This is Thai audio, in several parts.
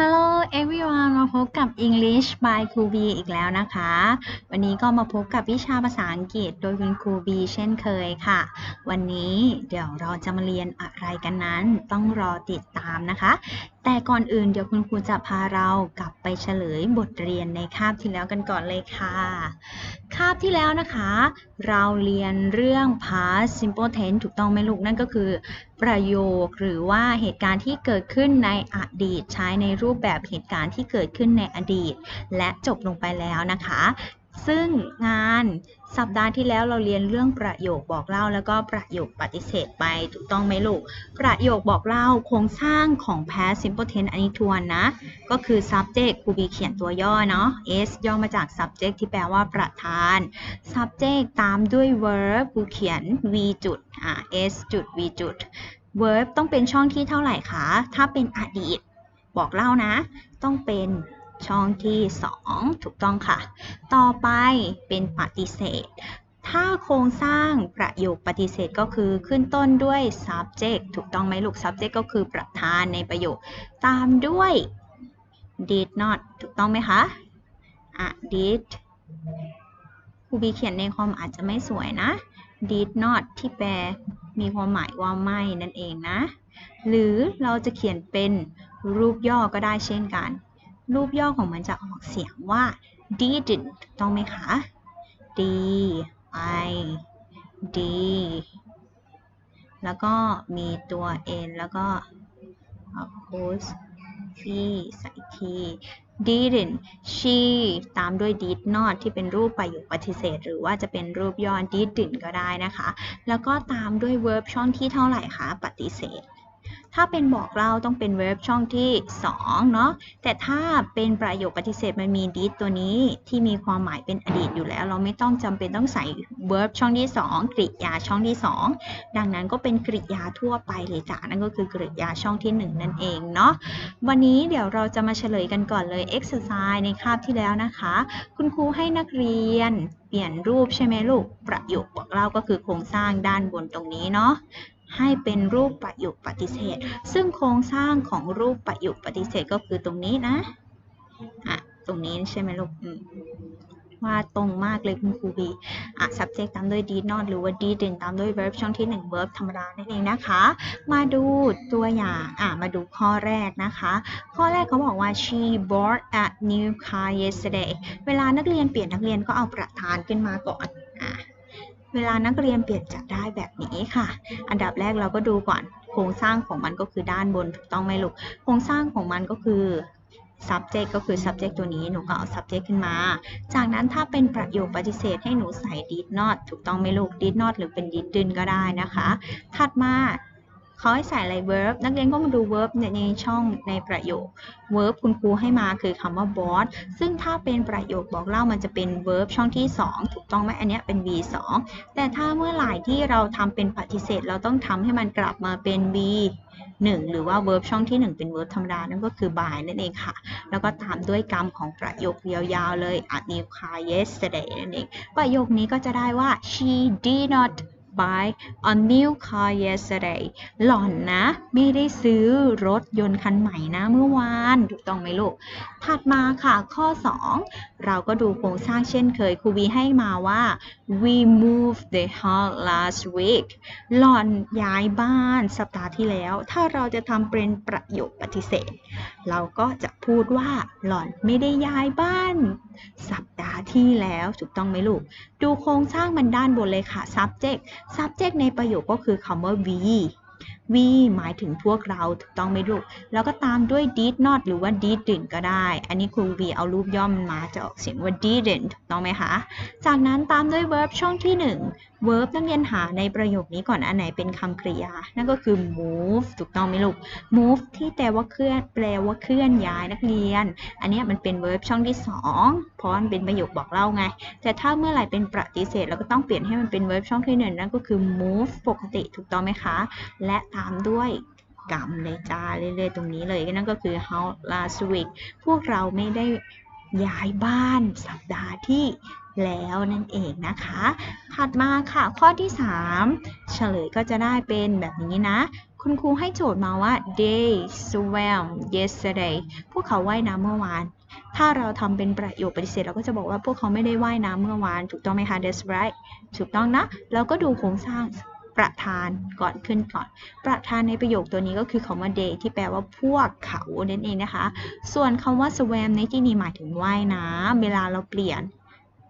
Hello everyone มาพบกับ English by ครูบีอีกแล้วนะคะ วันนี้ก็มาพบกับวิชาภาษาอังกฤษโดยคุณครูบีเช่นเคยค่ะ วันนี้เดี๋ยวเราจะมาเรียนอะไรกันนั้น ต้องรอติดตามนะคะแต่ก่อนอื่นเดี๋ยวคุณครูจะพาเรากลับไปเฉลยบทเรียนในคาบที่แล้วกันก่อนเลยค่ะ คาบที่แล้วนะคะ เราเรียนเรื่อง past simple tense ถูกต้องไหมลูก นั่นก็คือ ประโยคหรือว่าเหตุการณ์ที่เกิดขึ้นในอดีต ใช้ในรูปแบบเหตุการณ์ที่เกิดขึ้นในอดีต และจบลงไปแล้วนะคะ ซึ่งงานสัปดาห์ที่แล้วเราเรียนเรื่องประโยคบอกเล่า แล้วก็ประโยคปฏิเสธไปถูกต้องไหมลูก ประโยคบอกเล่าโครงสร้างของ past simple tense อันนี้ทวนนะ ก็คือ subject ครูบีเขียนตัวย่อเนาะ s ย่อมาจาก subject ที่แปลว่าประธาน subject ตามด้วย verb ครูเขียน v จุดอ่า s จุด v จุด verb ต้องเป็นช่องที่เท่าไหร่คะ ถ้าเป็นอดีต บอกเล่านะ ต้องเป็น ช่องที่ 2 ถูกต้องค่ะ ต่อไปเป็นปฏิเสธ ถ้าโครงสร้างประโยคปฏิเสธก็คือขึ้นต้นด้วย subject ถูกต้องไหมลูก subject ก็คือประธานในประโยค ตามด้วย did not ถูกต้องไหมคะอะ did ครูบีเขียนในคอมอาจจะไม่สวยนะ did not ที่แปลมีความหมายว่าไม่นั่นเองนะ หรือเราจะเขียนเป็นรูปย่อก็ได้เช่นกัน รูปย่อของมันจะออกเสียงว่า didn't ถูกต้องไหมคะ d i d แล้วก็มีตัว n แล้วก็ apostrophe ใส่ที didn't she ตามด้วย did not ที่เป็นรูปประโยคปฏิเสธ หรือว่าจะเป็นรูปย่อ didn't ก็ได้นะคะ แล้วก็ตามด้วย verb ช่องที่เท่าไหร่คะ ปฏิเสธ ถ้าเป็นบอกเล่าต้องเป็น verb ช่องที่2เนาะ แต่ถ้าเป็นประโยคปฏิเสธมันมี did ตัวนี้ที่มีความหมายเป็นอดีตอยู่แล้ว เราไม่ต้องจำเป็นต้องใส่ verb ช่องที่ 2 กริยาช่องที่ 2 ดังนั้นก็เป็นกริยาทั่วไปเลยจ้ะนั่นก็คือกริยาช่องที่ 1 นั่นเองเนาะ วันนี้เดี๋ยวเราจะมาเฉลยกันก่อนเลย exercise ในคาบที่แล้วนะคะ คุณครูให้นักเรียนเปลี่ยนรูปใช่ไหมลูก ประโยคบอกเล่าก็คือโครงสร้างด้านบนตรงนี้เนาะ ให้เป็นรูปประโยคปฏิเสธ ซึ่งโครงสร้างของรูปประโยคปฏิเสธก็คือตรงนี้นะอะตรงนี้ใช่ไหมลูกว่าตรงมากเลยคุณครูบีอะ subject ตามด้วย did not หรือว่า didn't ตามด้วย verb ช่องที่ 1 verb ธรรมดานั่นเองนะคะ มาดูตัวอย่างอะ มาดูข้อแรกนะคะ ข้อแรกเขาบอกว่า she bought a new car yesterday เวลานักเรียนเปลี่ยนนักเรียนก็เอาประธานขึ้นมาก่อน เวลานักเรียนเปลี่ยนจะได้แบบนี้ค่ะ อันดับแรกเราก็ดูก่อน โครงสร้างของมันก็คือด้านบนถูกต้องไหมลูก โครงสร้างของมันก็คือ subject ก็คือ subject ตัวนี้ หนูก็เอา subject ขึ้นมา จากนั้นถ้าเป็นประโยคปฏิเสธให้หนูใส่ did not ถูกต้องไหมลูก did not หรือเป็น didn't ก็ได้นะคะ ถัดมา เขาให้ใส่อะไร verb นักเรียนก็มาดู verb ในในช่องในประโยค verb คุณครูให้มาคือคำว่า bought ซึ่งถ้าเป็นประโยคบอกเล่ามันจะเป็น verb ช่องที่ 2 ถูกต้องไหมอันนี้เป็น v 2แต่ถ้าเมื่อไหร่ที่เราทำเป็นปฏิเสธ เราต้องทำให้มันกลับมาเป็น v 1หรือว่า verb ช่องที่ 1 เป็น verb ธรรมดา นั่นก็คือ by นั่นเองค่ะ แล้วก็ตามด้วยกรรมของประโยคยาวๆเลย a new car yesterday นั่นเอง ประโยคนี้ก็จะได้ว่า she did not buy a new car yesterday หล่อนนะ ไม่ได้ซื้อรถยนต์คันใหม่นะเมื่อวาน ถูกต้องไหมลูก ถัดมาค่ะข้อ 2 เราก็ดูโครงสร้างเช่นเคยครูบีให้มาว่า we moved the house last week หล่อนย้ายบ้านสัปดาห์ที่แล้ว ถ้าเราจะทำเป็นประโยคปฏิเสธ เราก็จะพูดว่าหล่อนไม่ได้ย้ายบ้าน สัปดาห์ที่แล้ว ถูกต้องไหมลูก ดูโครงสร้างมันด้านบนเลยค่ะ subject subject ในประโยคก็คือคำว่า we we หมายถึงพวกเราถูกต้องไหมลูก แล้วก็ตามด้วย did not หรือว่า didn't ก็ได้ อันนี้ครู v เอารูปย่อมมันมาจะออกเสียงว่า didn't ถูกต้องไหมคะ จากนั้นตามด้วย verb ช่องที่ 1 verb นักเรียนหาในประโยคนี้ก่อนอันไหนเป็นคำกริยา นั่นก็คือ move ถูกต้องไหมลูก move ที่แปลว่าเคลื่อน แปลว่าเคลื่อนย้ายนักเรียน อันนี้มันเป็น verb ช่องที่ 2 เพราะมันเป็นประโยคบอกเล่าไง แต่ถ้าเมื่อไหร่เป็นปฏิเสธเราก็ต้องเปลี่ยนให้มันเป็น verb ช่องที่หนึ่งนั่นก็คือ move ปกติถูกต้องไหมคะ และตามด้วยกรรมเลยจ้าเรื่อยๆตรงนี้เลยนั่นก็คือ how last week พวกเราไม่ได้ย้ายบ้านสัปดาห์ที่แล้วนั่นเองนะคะ ถัดมาค่ะ ข้อที่ 3 เฉลยก็จะได้เป็นแบบนี้นะคคุณครูให้โจทย์มาว่า they swam yesterday พวกเขาว่ายน้ำเมื่อวาน ถ้าเราทำเป็นประโยคปฏิเสธเราก็จะบอกว่าพวกเขาไม่ได้ว่ายน้ำเมื่อวาน ถูกต้องไหมคะ that's right ถูกต้องนะ เราก็ดูโครงสร้าง ประธานก่อนขึ้นก่อน ประธานในประโยคตัวนี้ก็คือคำว่า they ที่แปลว่าพวกเขานั่นเองนะคะ ส่วนคำว่า swam ในที่นี้หมายถึงว่ายน้ำเวลาเราเปลี่ยน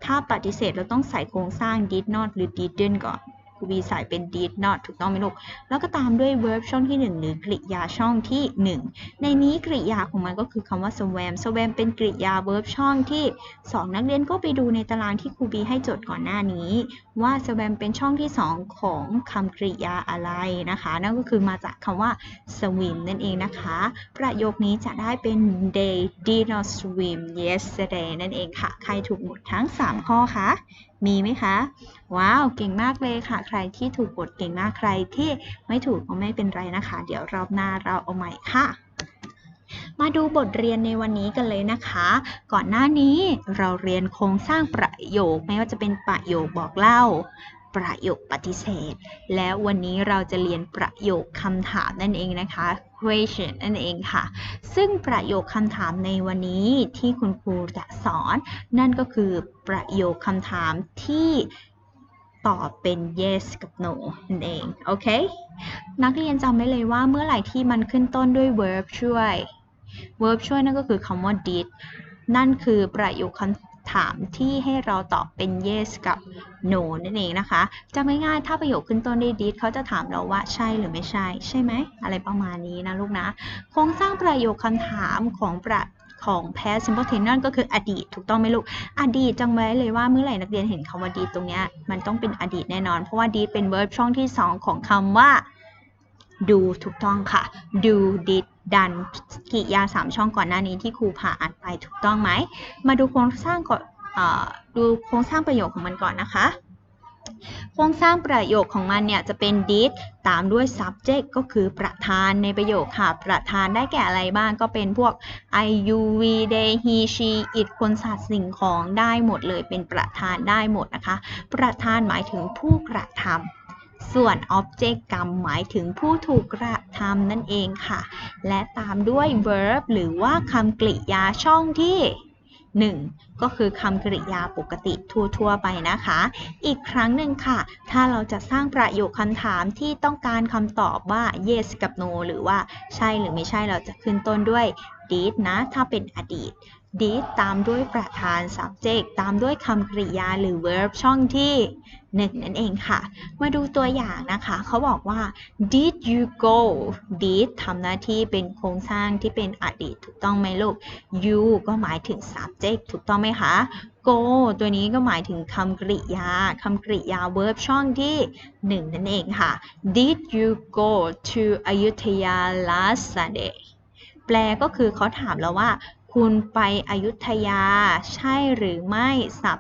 ถ้าปฏิเสธเราต้องใส่โครงสร้าง did not หรือ didn't ก่อน ครูบีใส่เป็น did not ถูกต้องไหมลูก แล้วก็ตามด้วย verb ช่องที่ 1 หรือกริยาช่องที่ 1 ในนี้กริยาของมันก็คือคำว่า swam swam เป็นกริยา verb ช่องที่ 2 นักเรียนก็ไปดูในตารางที่ครูบีให้โจทย์ก่อนหน้านี้ ว่า swam เป็นช่องที่ 2 ของคำกริยาอะไรนะคะ นั่นก็คือมาจากคำว่า swim นั่นเองนะคะ ประโยคนี้จะได้เป็น they did not swim yesterday นั่นเองค่ะ ใครถูกหมดทั้ง 3 ข้อคะ มีไหมคะ ว้าว เก่งมากเลยค่ะ ใครที่ถูกกดเก่งมากใครที่ไม่ถูกก็ไม่เป็นไรนะคะ เดี๋ยวรอบหน้าเราเอาใหม่ค่ะมาดูบทเรียนในวันนี้กันเลยนะคะ ก่อนหน้านี้เราเรียนโครงสร้างประโยค ไม่ว่าจะเป็นประโยคบอกเล่า ประโยคปฏิเสธ และวันนี้เราจะเรียนประโยคคำถามนั่นเองนะคะ question นั่นเองค่ะ ซึ่งประโยคคำถามในวันนี้ที่คุณครูจะสอน นั่นก็คือประโยคคำถามที่ตอบเป็น yes กับ no นั่นเอง โอเค นักเรียนจำไว้เลยว่าเมื่อไหร่ที่มันขึ้นต้นด้วย verb ช่วย verb ช่วยนั่นก็คือคำว่า did นั่นคือประโยคคำ ถามที่ให้เราตอบเป็น yes กับ no นั่นเองนะคะจำง่ายๆถ้าประโยคขึ้นต้นด้วย did เขาจะถามเราว่าใช่หรือไม่ใช่ ใช่ไหม อะไรประมาณนี้นะลูกนะ โครงสร้างประโยคคำถามของประของ past simple tense นั่นก็คืออดีตถูกต้องไหมลูก อดีตจำไว้เลยว่าเมื่อไหร่นักเรียนเห็นคำว่า did ตรงเนี้ยมันต้องเป็นอดีตแน่นอน เพราะว่า did เป็น verb ช่องที่ 2 ของคำว่า do ถูกต้องค่ะ do did done กริยา 3 ช่องก่อนหน้านี้ที่ครูพาอ่านไปถูกต้องไหม มาดูโครงสร้างก่อนดูโครงสร้างประโยคของมันก่อนนะคะ โครงสร้างประโยคของมันเนี่ยจะเป็น did ตามด้วย subject ก็คือประธานในประโยคค่ะ ประธานได้แก่อะไรบ้างก็เป็นพวก I you we they he she it คนสัตว์สิ่งของได้หมดเลยเป็นประธานได้หมดนะคะ ประธานหมายถึงผู้กระทำ ส่วน object กรรมหมายถึงผู้ถูกกระทำนั่นเองค่ะ และตามด้วย verb หรือว่าคำกริยาช่องที่ 1 ก็คือคำกริยาปกติทั่วๆไปนะคะ อีกครั้งหนึ่งค่ะ ถ้าเราจะสร้างประโยคคำถามที่ต้องการคำตอบว่า yes กับ no หรือว่าใช่หรือไม่ใช่เราจะขึ้นต้นด้วย did นะ ถ้าเป็นอดีต did ตามด้วยประธาน subject ตามด้วยคำกริยาหรือ verb ช่องที่ 1 นั่นเองค่ะ มาดูตัวอย่างนะคะ เขาบอกว่า did you go did ทำหน้าที่เป็นโครงสร้างที่เป็นอดีตถูกต้องไหมลูก you ก็หมายถึง subject ถูกต้องไหมคะ go ตัวนี้ก็หมายถึงคำกริยาคำกริยา verb ช่องที่ 1 นั่นเองค่ะ did you go to Ayutthaya last Sunday แปลก็คือเขาถามเราว่า คุณไปอยุธยา ใช่หรือไม่สัป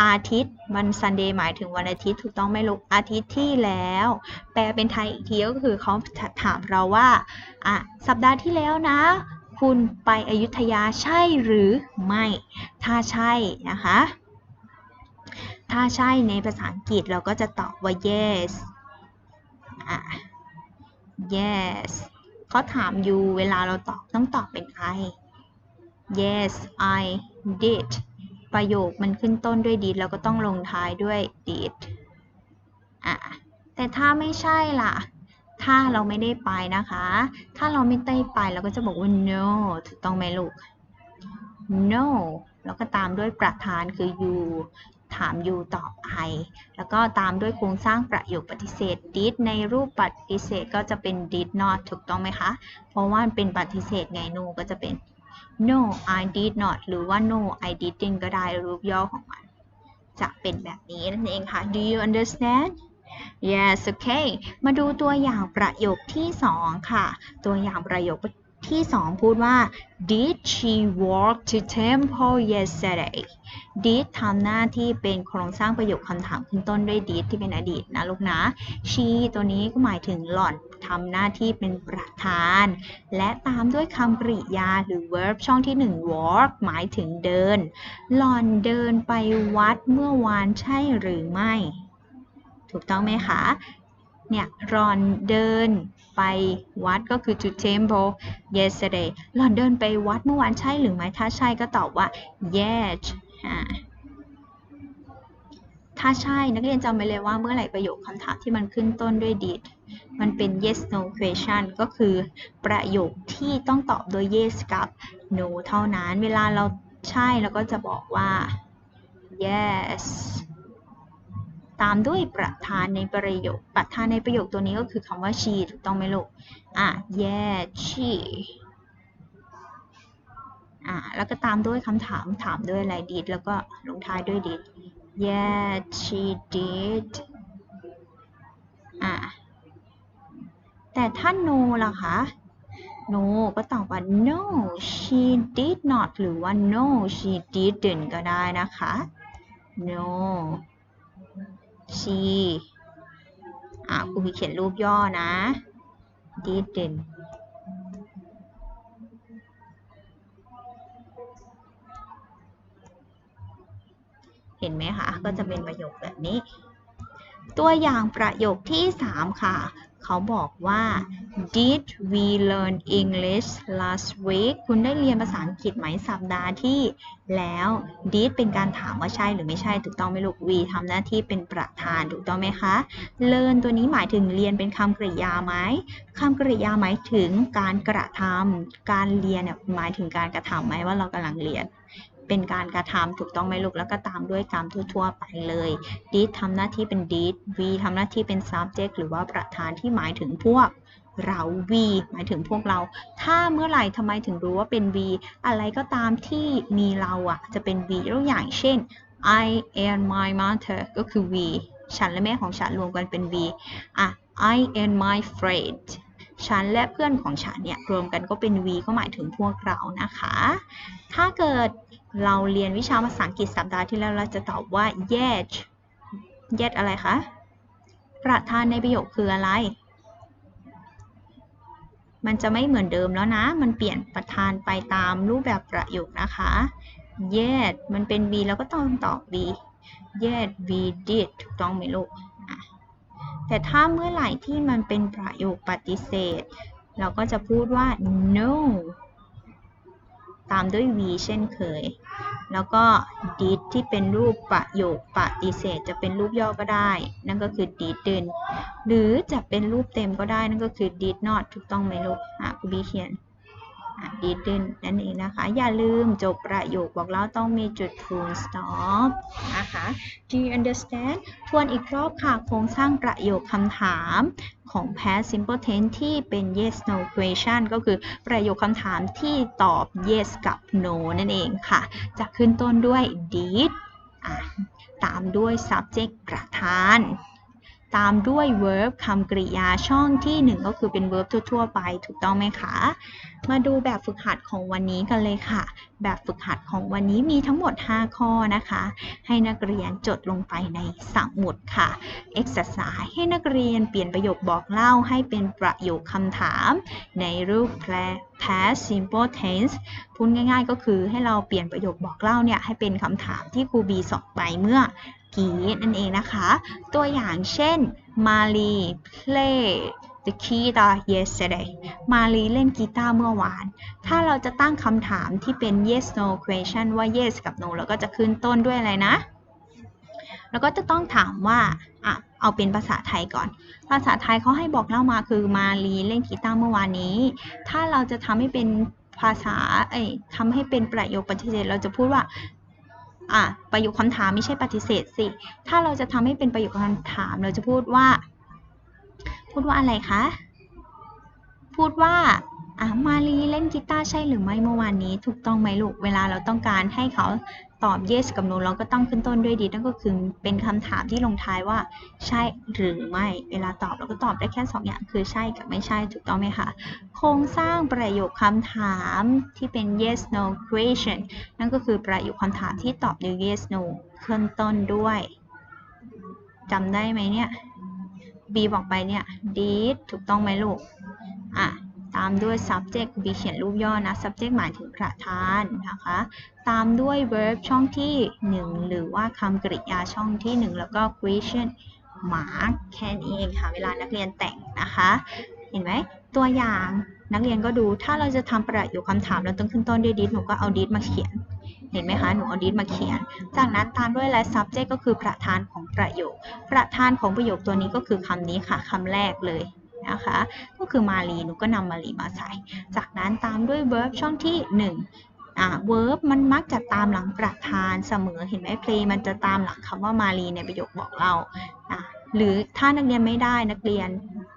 อาทิตย์วันซันเดย์หมายถึงวันอาทิตย์ถูกต้องไหมลูกอาทิตย์ที่แล้ว แปลเป็นไทยอีกทีก็คือเขาถามเราว่าอะสัปดาห์ที่แล้วนะ คุณไปอยุธยาใช่หรือไม่ ถ้าใช่นะคะ ถ้าใช่ในภาษาอังกฤษเราก็จะตอบว่า yes อะ yes เขาถาม you เวลาเราตอบต้องตอบเป็น I yes I did ประโยคมันขึ้นต้นด้วย did แล้วก็ต้องลงท้ายด้วย did อะแต่ถ้าไม่ใช่ล่ะ ถ้าเราไม่ได้ไปนะคะ ถ้าเราไม่ได้ไปเราก็จะบอกว่า no ถูกต้องไหมลูก no แล้วก็ตามด้วยประธานคือ you ถาม you ตอบ I แล้วก็ตามด้วยโครงสร้างประโยคปฏิเสธ did ในรูปปฏิเสธก็จะเป็น did not ถูกต้องไหมคะ เพราะว่าเป็นปฏิเสธไง no ก็จะเป็น no I did not หรือว่า no I didn't ก็ได้รูปย่อของมัน จะเป็นแบบนี้นั่นเองค่ะ do you understand yes okay มาดูตัวอย่างประโยคที่ 2 ค่ะ ตัวอย่างประโยค ที่2พูดว่า did she walk to temple yesterday did ทำหน้าที่เป็นโครงสร้างประโยคคำถามขึ้นต้นด้วย did ที่เป็นอดีตนะลูกนะ she ตัวนี้ก็หมายถึงหล่อนทำหน้าที่เป็นประธาน และตามด้วยคำกริยาหรือ verb ช่องที่ 1 walk หมายถึงเดิน หล่อนเดินไปวัดเมื่อวานใช่หรือไม่ ถูกต้องไหมคะ เนี่ยรอนเดินไปวัดก็คือ to temple yesterday รอนเดินไปวัดเมื่อวานใช่หรือไม่ถ้าใช่ก็ตอบว่า yes ถ้าใช่นักเรียนจำไปเลยว่าเมื่อไหร่ประโยคคำถามที่มันขึ้นต้นด้วย did มันเป็น yes no question ก็คือประโยคที่ต้องตอบโดย yes กับ no เท่านั้น เวลาเราใช่เราก็จะบอกว่า yes ตามด้วยประธานในประโยค ประธานในประโยคตัวนี้ก็คือคำว่า she ถูกต้องไหมลูก อะ yeah she อะ แล้วก็ตามด้วยคำถาม ถามด้วยอะไร did แล้วก็ลงท้ายด้วย did yeah she did อะ แต่ถ้า no ล่ะคะ no ก็ตอบว่า no she did not หรือว่า no she didn't ก็ได้นะคะ no she อะครูมีเขียนรูปย่อนะ didn't เห็นไหมคะ ก็จะเป็นประโยคแบบนี้ ตัวอย่างประโยคที่ 3 ค่ะ เขาบอกว่า did we learn English last week คุณได้เรียนภาษาอังกฤษไหมสัปดาห์ที่แล้ว did เป็นการถามว่าใช่หรือไม่ใช่ถูกต้องไหมลูก we ทำหน้าที่เป็นประธานถูกต้องไหมคะ learn ตัวนี้หมายถึงเรียนเป็นคำกริยาไหมคำกริยาหมายถึงการกระทำการเรียนเนี่ยหมายถึงการกระทำไหมว่าเรากำลังเรียน เป็นการกระทำถูกต้องไหมลูกแล้วก็ตามด้วยกรรมทั่ว ๆ ไปเลย did ทำหน้าที่เป็น did we ทำหน้าที่เป็น subject หรือว่าประธานที่หมายถึงพวกเรา we หมายถึงพวกเรา ถ้าเมื่อไหร่ทำไมถึงรู้ว่าเป็น we อะไรก็ตามที่มีเราอะจะเป็น we ยกตัวอย่างเช่น I and my mother ก็คือ we ฉันและแม่ของฉันรวมกันเป็น we อะ I and my friend ฉันและเพื่อนของฉันเนี่ยรวมกันก็เป็น we ก็หมายถึงพวกเรานะคะ ถ้าเกิด เราเรียนวิชาภาษาอังกฤษสัปดาห์ที่แล้วเราจะตอบว่า yet yet อะไรคะ ประธานในประโยคคืออะไร มันจะไม่เหมือนเดิมแล้วนะ มันเปลี่ยนประธานไปตามรูปแบบประโยคนะคะ yet มันเป็น we แล้วก็ต้องตอบ we yet we did ถูกต้องไหมลูกแต่ถ้าเมื่อไหร่ที่มันเป็นประโยคปฏิเสธ เราก็จะพูดว่า no ตามด้วย v เช่นเคย แล้วก็ did ที่เป็นรูปประโยคปฏิเสธจะเป็นรูปย่อก็ได้ นั่นก็คือ didn't หรือจะเป็นรูปเต็มก็ได้นั่นก็คือ did not ถูกต้องไหมลูกอะคุณบีเขียน didn't นั่นเองนะคะ อย่าลืมจบประโยคบอกแล้วต้องมีจุด full stop นะคะ Do you understand ทวนอีกรอบค่ะ โครงสร้างประโยคคำถามของ past simple tense ที่เป็น yes no question ก็คือประโยคคำถามที่ตอบ yes กับ no นั่นเองค่ะ จะขึ้นต้นด้วย did ตามด้วย subject ประธาน ตามด้วย verb คำกริยาช่องที่ 1 ก็คือเป็น verb ทั่ว ๆ ไปถูกต้องไหมคะ มาดูแบบฝึกหัดของวันนี้กันเลยค่ะ แบบฝึกหัดของวันนี้มีทั้งหมด 5 ข้อนะคะ ให้นักเรียนจดลงไปในสมุดค่ะ exercise ให้นักเรียนเปลี่ยนประโยคบอกเล่าให้เป็นประโยคคำถาม ในรูป past simple tense พูดง่ายๆ ก็คือให้เราเปลี่ยนประโยคบอกเล่าเนี่ยให้เป็นคำถามที่ครูบีสอนไปเมื่อ กี้นั่นเองนะคะ ตัวอย่างเช่น มาลี play the guitar yesterday มาลีเล่นกีตาร์เมื่อวาน ถ้าเราจะตั้งคำถามที่เป็น yes no question ว่า yes กับ no แล้วก็จะขึ้นต้นด้วยอะไรนะ แล้วก็จะต้องถามว่าอะเอาเป็นภาษาไทยก่อน ภาษาไทยเขาให้บอกเล่ามาคือมาลีเล่นกีตาร์เมื่อวานนี้ ถ้าเราจะทำให้เป็นภาษา เอ้ยทำให้เป็นประโยคปฏิเสธ เราจะพูดว่า อะประโยคคำถามไม่ใช่ปฏิเสธสิ ถ้าเราจะทำให้เป็นประโยคคำถามเราจะพูดว่า พูดว่าอะไรคะ พูดว่า อะมาลีเล่นกีตาร์ใช่หรือไม่เมื่อวานนี้ ถูกต้องไหมลูก เวลาเราต้องการให้เขาตอบ yes กับ no เราก็ต้องขึ้นต้นด้วย did นั่นก็คือเป็นคำถามที่ลงท้ายว่า ใช่หรือไม่ เวลาตอบเราก็ตอบได้แค่ 2 อย่างคือใช่กับไม่ใช่ถูกต้องไหมคะ โครงสร้างประโยคคำถามที่เป็น yes no question นั่นก็คือประโยคคำถามที่ตอบด้วย yes no ขึ้นต้นด้วยจำได้ไหมเนี่ย B บอกไปเนี่ย did ถูกต้องไหมลูก อะ ตามด้วย subject B เขียนรูปย่อนะ subject หมายถึงประธานนะคะ ตามด้วย verb ช่องที่ 1 หรือว่าคำกริยาช่องที่ 1 แล้วก็ question หมาแค่นี้เองค่ะ เวลานักเรียนแต่งนะคะ เห็นไหมตัวอย่างนักเรียนก็ดูถ้าเราจะทำประโยคคำถามเราต้องขึ้นต้นด้วย did หนูก็เอา did มาเขียน เห็นไหมคะ หนูเอา did มาเขียน จากนั้นตามด้วย และ subject ก็คือประธานของประโยค ประธานของประโยคตัวนี้ก็คือคำนี้ค่ะคำแรกเลย นะคะ ก็คือมาลีหนูก็นำมาลีมาใส่ จากนั้นตามด้วย verb ช่องที่ 1อ่า verb มันมักจะตามหลังประธานเสมอเห็นไหม play มันจะตามหลังคำว่ามาลีในประโยคบอกเราอ่าหรือถ้านักเรียนไม่ได้นักเรียน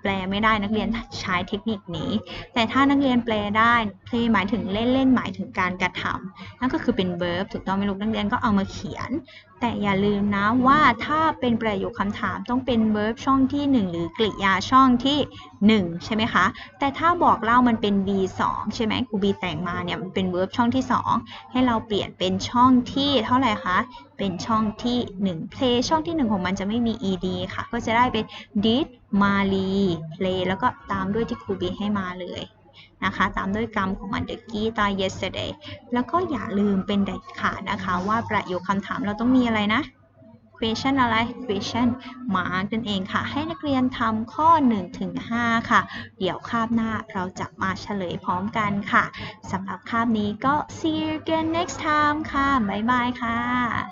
แปลไม่ได้นักเรียนใช้เทคนิคนี้ แต่ถ้านักเรียนแปลได้ play หมายถึงเล่นเล่นหมายถึงการกระทำนั่นก็คือเป็น verb ถูกต้องไหมลูกนักเรียนก็เอามาเขียน แต่อย่าลืมนะว่าถ้าเป็นประโยคคำถามต้องเป็น verb ช่องที่ 1 หรือกริยาช่องที่ 1 ใช่ไหมคะ แต่ถ้าบอกเล่ามันเป็น v 2ใช่ไหมครูบีแต่งมาเนี่ยมันเป็น verb ช่องที่ 2 ให้เราเปลี่ยนเป็นช่องที่เท่าไหร่คะ เป็นช่องที่ 1 play ช่องที่ 1 ของมันจะไม่มี ed ค่ะ ก็จะได้เป็น did มาลี play แล้วก็ตามด้วยที่ครูบีให้มาเลย นะคะตามด้วยกรรมของมัน the guitar yesterday แล้วก็อย่าลืมเป็นเด็ดขาดนะคะว่าประโยคคำถามเราต้องมีอะไรนะ question อะไร question mark นั่นเองค่ะ ให้นักเรียนทำข้อ 1 ถึง 5 ค่ะ เดี๋ยวคาบหน้าเราจะมาเฉลยพร้อมกันค่ะสำหรับคาบนี้ก็ see you again next time ค่ะ บ๊ายบายค่ะ